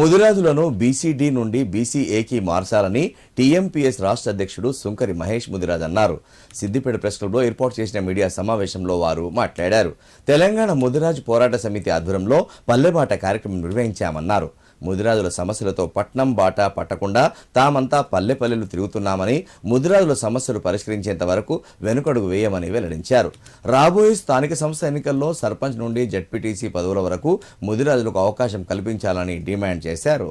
ముదిరాజులను BCD నుండి బీసీఏకి మార్చాలని TMPS రాష్ట్ర అధ్యక్షుడు సుంకరి మహేష్ ముదిరాజ్ అన్నారు. సిద్దిపేట ప్రెస్ క్లబ్లో ఏర్పాటు చేసిన మీడియా సమావేశంలో వారు మాట్లాడారు. తెలంగాణ ముదిరాజు పోరాట సమితి ఆధ్వర్యంలో పల్లెబాట కార్యక్రమం నిర్వహించామన్నారు. ముదిరాజుల సమస్యలతో పట్నం బాట పట్టకుండా తామంతా పల్లె పల్లెలు తిరుగుతున్నామని ముదిరాజుల సమస్యలు పరిష్కరించేంత వరకు వెనుకడుగు వేయమని వెల్లడించారు. రాబోయే స్థానిక సంస్థ ఎన్నికల్లో సర్పంచ్ నుండి జడ్పీటీసీ పదవుల వరకు ముదిరాజులకు అవకాశం కల్పించాలని డిమాండ్ చేశారు.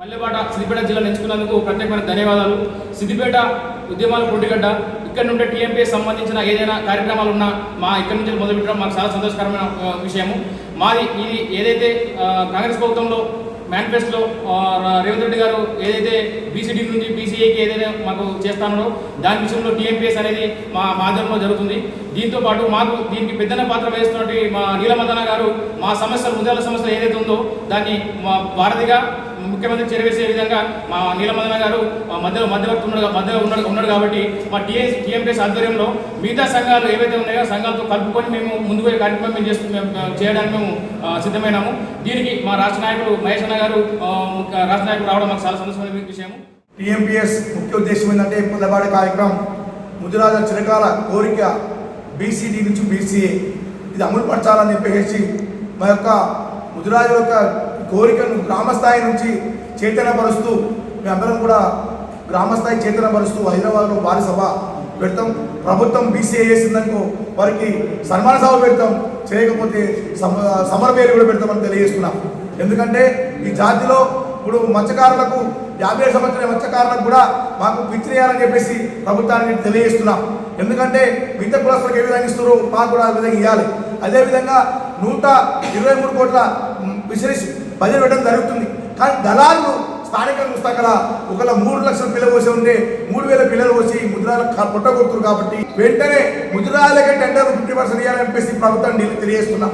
పల్లెపాట సిద్దిపేట జిల్లా ఎంచుకున్నందుకు ప్రత్యేకమైన ధన్యవాదాలు. సిద్దిపేట ఉద్యమాలు పోటీగడ్డ ఇక్కడ నుండి టీఎంపీ సంబంధించిన ఏదైనా కార్యక్రమాలు ఉన్నా మా ఇక్కడ నుంచి మొదలుపెట్టడం మాకు చాలా సంతోషకరమైన విషయము. మాది ఇది ఏదైతే కాంగ్రెస్ ప్రభుత్వంలో మేనిఫెస్టోలో రేవంత్ రెడ్డి గారు ఏదైతే బీసీడీ నుంచి బీసీఏకి ఏదైతే మాకు చేస్తానో దాని విషయంలో టీఎంపీఎస్ అనేది మా మాధ్యమంలో జరుగుతుంది. దీంతో పాటు మాకు దీనికి పెద్దన పాత్ర వహిస్తున్నటువంటి మా నీలమదన గారు మా సమస్యలు ముందల సమస్యలు ఏదైతే ఉందో దాన్ని మా భారతిగా ముఖ్యమంత్రి చేరవేసే విధంగా మా నీలమదన గారు మా మధ్యలో మధ్యవర్తి ఉన్నాడు మధ్యలో ఉన్నాడు ఉన్నాడు కాబట్టి మా టీఎస్ టీఎంపీఎస్ ఆధ్వర్యంలో మిగతా సంఘాలు ఏవైతే ఉన్నాయో సంఘాలతో కలుపుకొని మేము ముందుకు కార్యక్రమం మేము చేస్తూ చేయడానికి మేము సిద్ధమైనాము. దీనికి మా రాష్ట్ర నాయకుడు మహేష్ అన్న గారు రాష్ట్ర నాయకుడు రావడం మాకు చాలా సంతోషమైన విషయము. టీఎంపీఎస్ ముఖ్య ఉద్దేశం ఏంటంటే పుల్లబాడి కార్యక్రమం ముదిరాజ చిరకాల కోరిక బీసీడీ నుంచి బీసీఏ. ఇది అమలు పరచాలని చెప్పేసి మా యొక్క ముదిరాజు యొక్క కోరికను గ్రామస్థాయి నుంచి చైతన్యపరుస్తూ మేమందరం కూడా గ్రామస్థాయి చైతన్యపరుస్తూ హైదరాబాద్లో భారీ సభ పెడతాం. ప్రభుత్వం బీసీఏ చేసిందనుకో వారికి సన్మాన సభ పెడతాం. చేయకపోతే సమ సమర పేరు కూడా పెడతామని తెలియజేస్తున్నాం. ఎందుకంటే ఈ జాతిలో ఇప్పుడు మత్స్యకారులకు యాభై ఏడు సంవత్సరాల మత్స్యకారులకు కూడా మాకు పిచ్చిరేయాలని చెప్పేసి ప్రభుత్వానికి తెలియజేస్తున్నాం. ఎందుకంటే మిగతా కులస్తులకు ఏ విధంగా ఇస్తారో మాకు కూడా ఆ విధంగా ఇవ్వాలి అదేవిధంగా నూట ఇరవై మూడు కోట్ల ఫిషరీస్ బలి ఇవ్వడం జరుగుతుంది. కానీ దళాలు స్థానికంగా చూస్తా కదా ఒకవేళ మూడు లక్షల పిల్లలు పోసి ఉంటే మూడు వేల పిల్లలు పోసి ముద్రాలు పుట్టగొడుతున్నారు కాబట్టి వెంటనే ముద్రాలకే టెండర్ ఫిఫ్టీ పర్సెంట్ ఇవ్వాలని చెప్పేసి ప్రభుత్వం తెలియజేస్తున్నాం.